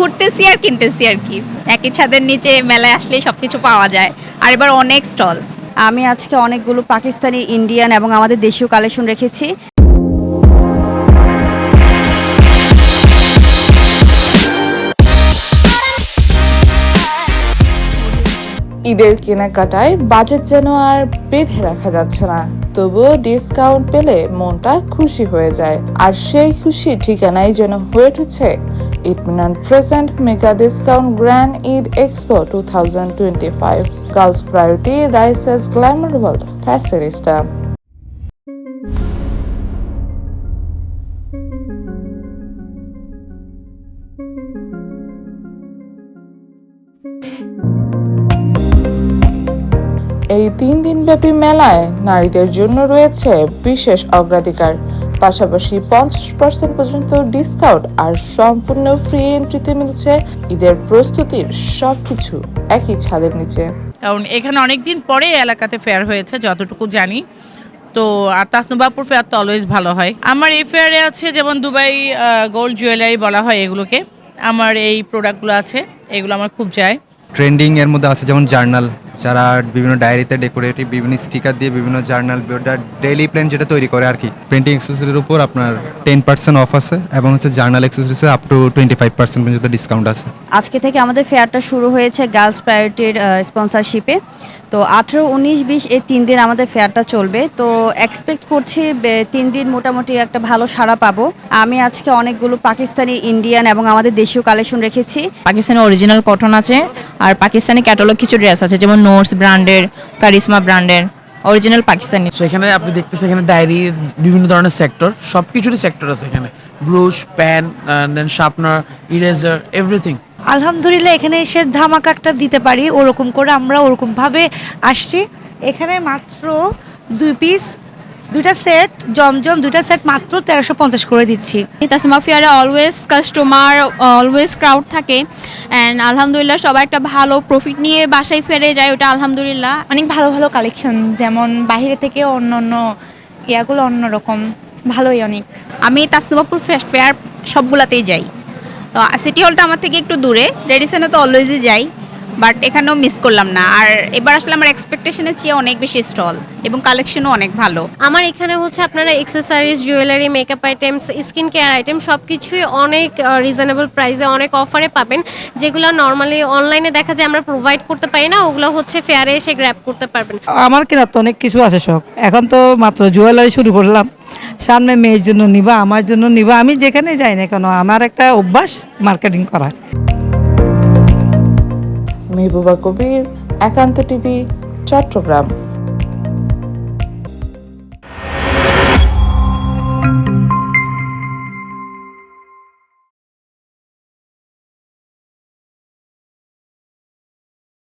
ঘুরতেছি আর কিনতেছি আর কি। একই ছাদের নিচে মেলায় আসলেই সব কিছু পাওয়া যায়। আর এবার অনেক স্টল। আমি আজকে অনেকগুলো পাকিস্তানি ইন্ডিয়ান এবং আমাদের দেশীয় কালেকশন রেখেছি। ঈদের কেনাকাটায় বাজেট যেন আর বেঁধে রাখা যাচ্ছে না তবুও ডিসকাউন্ট পেলে মনটা খুশি হয়ে যায়। আর সেই খুশি ঠিকানাই যেন হয়ে উঠেছে 8% mega discount Grand Eid Expo 2025. Girls' priority rises glamour world, Facerista. এই তিন দিনব্যাপী মেলায় নারীদের জন্য রয়েছে বিশেষ অগ্রাধিকার। পাশাপাশি পঞ্চাশ পার্সেন্ট পর্যন্ত ডিসকাউন্ট আর সম্পূর্ণ ফ্রি এন্ট্রিতে মিলছে ঈদের প্রস্তুতির সবকিছু একই ছাদের নিচে। কারণ এখানে অনেক দিন পরে এলাকাতে ফেয়ার হয়েছে যতটুকু জানি। তো আর তাসনুবাপুর ফেয়ার তো অলওয়েজ ভালো হয়। আমার এই ফেয়ারে আছে যেমন দুবাই গোল্ড জুয়েলারি বলা হয় এগুলোকে। আমার এই প্রোডাক্টগুলো আছে এগুলো আমার খুব চাই ট্রেন্ডিং এর মধ্যে আছে যেমন জার্নাল যারা বিভিন্ন ডায়েরিতে ডেকোরেটিভ বিভিন্ন স্টিকার দিয়ে বিভিন্ন জার্নাল ডেইলি প্ল্যান যেটা তৈরি করে আর কি। প্রিন্টিং এক্সেসরির উপর আপনার টেন পার্সেন্ট অফ আছে এবং হচ্ছে journal এক্সেসরিসে up to twenty five percent পর্যন্ত ডিসকাউন্ট আছে। আজকে থেকে আমাদের ফেয়ারটা শুরু হয়েছে গার্লস প্রায়োরিটির স্পন্সরশিপে তো আঠেরো উনিশ বিশ এই তিন দিন আমাদের ফেয়ারটা চলবে। তো এক্সপেক্ট করছি বে- তিন দিন মোটামুটি একটা ভালো সাড়া পাবো। আমি আজকে অনেকগুলো পাকিস্তানি ইন্ডিয়ান এবং আমাদের দেশীয় কালেকশন রেখেছি। পাকিস্তানি অরিজিনাল কটন আছে আর পাকিস্তানি ক্যাটালগ কিছু ড্রেস আছে যেমন নোটস ব্র্যান্ডের কারিশমা ব্র্যান্ডের অরিজিনাল পাকিস্তানি। সেখানে আপনি দেখতেছেন এখানে ডায়েরি বিভিন্ন ধরনের সেক্টর সব কিছুরই সেক্টর আছে এখানে। Brush pen then sharpener eraser everything আলহামদুলিল্লাহ এখানে এসে ধামাকা একটা দিতে পারি ওরকম করে আমরা ওরকম ভাবে আসছি। এখানে মাত্র দুই পিস দুইটা সেট জমজম দুইটা সেট মাত্র তেরোশো পঞ্চাশ করে দিচ্ছি। তাসমা ফেয়ারে অলওয়েজ কাস্টমার অলওয়েজ ক্রাউড থাকে। অ্যান্ড আলহামদুলিল্লাহ সবাই একটা ভালো প্রফিট নিয়ে বাসায় ফেরে যায় ওটা আলহামদুলিল্লাহ। অনেক ভালো ভালো কালেকশন যেমন বাইরে থেকে অন্য অন্য ইয়াগুলো অন্যরকম ভালোই অনেক। আমি তাসনুবাপুর ফেয়ার সবগুলাতেই যাই। তো সিটি হলটা আমার থেকে একটু দূরে। রেডিসনে তো অলওয়েজই যাই বাট এখানেও মিস করলাম না। আর এবার আসলে আমার এক্সপেকটেশনের চেয়ে অনেক বেশি স্টল এবং কালেকশনও অনেক ভালো। আমার এখানে হচ্ছে আপনারা accessories jewellery makeup items skin care item সব কিছুই অনেক রিজনেবল প্রাইসে অনেক অফারে পাবেন। যেগুলো নর্মালি অনলাইনে দেখা যায় আমরা প্রোভাইড করতে পারি না ওগুলো হচ্ছে ফেয়ারে এসে গ্র্যাব করতে পারবেন। আমার কেনার তো অনেক কিছু আছে শখ। এখন তো মাত্র জুয়েলারি শুরু করলাম। সামনে মেয়ের জন্য নিবা, আমার জন্য নিবা। আমি যেখানে যাই না কেন, আমার একটা অভ্যাস মার্কেটিং করা মেহবুবা কবির, একান্ত টিভি, চট্টগ্রাম।